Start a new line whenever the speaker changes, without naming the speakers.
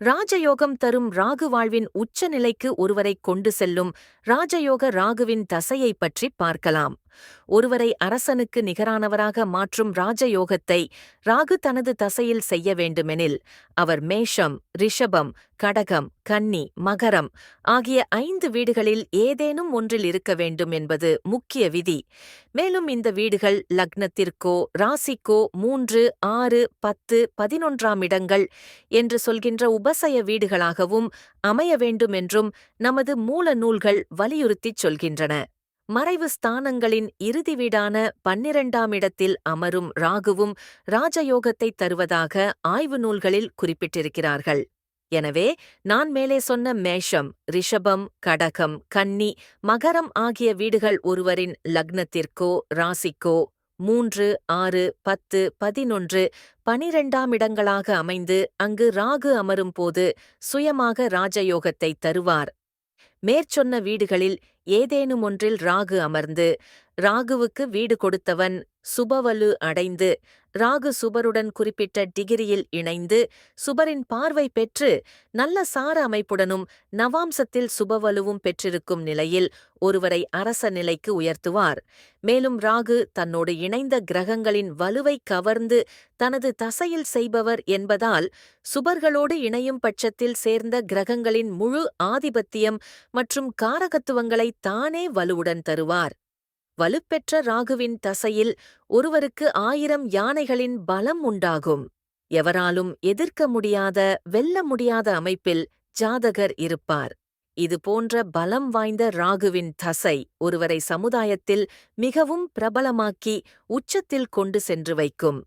ராஜயோகம் தரும் ராகு வாழ்வின் உச்ச நிலைக்கு ஒருவரை கொண்டு செல்லும் ராஜயோக ராகுவின் தசையை பற்றி பார்க்கலாம். ஒருவரை அரசனுக்கு நிகரானவராக மாற்றும் ராஜயோகத்தை ராகு தனது தசையில் செய்ய வேண்டுமெனில் அவர் மேஷம் ரிஷபம் கடகம் கன்னி மகரம் ஆகிய ஐந்து வீடுகளில் ஏதேனும் ஒன்றில் இருக்க வேண்டும் என்பது முக்கிய விதி. மேலும் இந்த வீடுகள் லக்னத்திற்கோ ராசிக்கோ மூன்று ஆறு பத்து பதினொன்றாம் இடங்கள் என்று சொல்கின்ற உபசய வீடுகளாகவும் அமைய வேண்டும் என்றும் நமது மூல நூல்கள் வலியுறுத்திச் சொல்கின்றன. மறைவு ஸ்தானங்களின் இறுதி வீடான பன்னிரண்டாம் இடத்தில் அமரும் ராகுவும் ராஜயோகத்தைத் தருவதாக ஆய்வு நூல்களில் குறிப்பிட்டிருக்கிறார்கள். எனவே நான் மேலே சொன்ன மேஷம் ரிஷபம் கடகம் கன்னி மகரம் ஆகிய வீடுகள் ஒருவரின் லக்னத்திற்கோ ராசிக்கோ மூன்று ஆறு பத்து பதினொன்று பனிரெண்டாம் இடங்களாக அமைந்து அங்கு ராகு அமரும் போது சுயமாக ராஜயோகத்தை தருவார். மேற்சொன்ன வீடுகளில் ஏதேனும் ஒன்றில் ராகு அமர்ந்து ராகுவுக்கு வீடு கொடுத்தவன் சுபவலு அடைந்து ராகு சுபருடன் குறிப்பிட்ட டிகிரியில் இணைந்து சுபரின் பார்வை பெற்று நல்ல சார அமைப்புடனும் நவாம்சத்தில் சுபவலுவும் பெற்றிருக்கும் நிலையில் ஒருவரை அரச நிலைக்கு உயர்த்துவார். மேலும் ராகு தன்னோடு இணைந்த கிரகங்களின் வலுவை கவர்ந்து தனது தசையில் செய்பவர் என்பதால் சுபர்களோடு இணையும் பட்சத்தில் சேர்ந்த கிரகங்களின் முழு ஆதிபத்தியம் மற்றும் காரகத்துவங்களை தானே வலுவுடன் தருவார். வலுப்பெற்ற ராகுவின் தசையில் ஒருவருக்கு ஆயிரம் யானைகளின் பலம் உண்டாகும். எவராலும் எதிர்க்க முடியாத வெல்ல முடியாத அமைப்பில் ஜாதகர் இருப்பார். இது போன்ற பலம் வாய்ந்த ராகுவின் தசை ஒருவரை சமுதாயத்தில் மிகவும் பிரபலமாக்கி உச்சத்தில் கொண்டு சென்று வைக்கும்.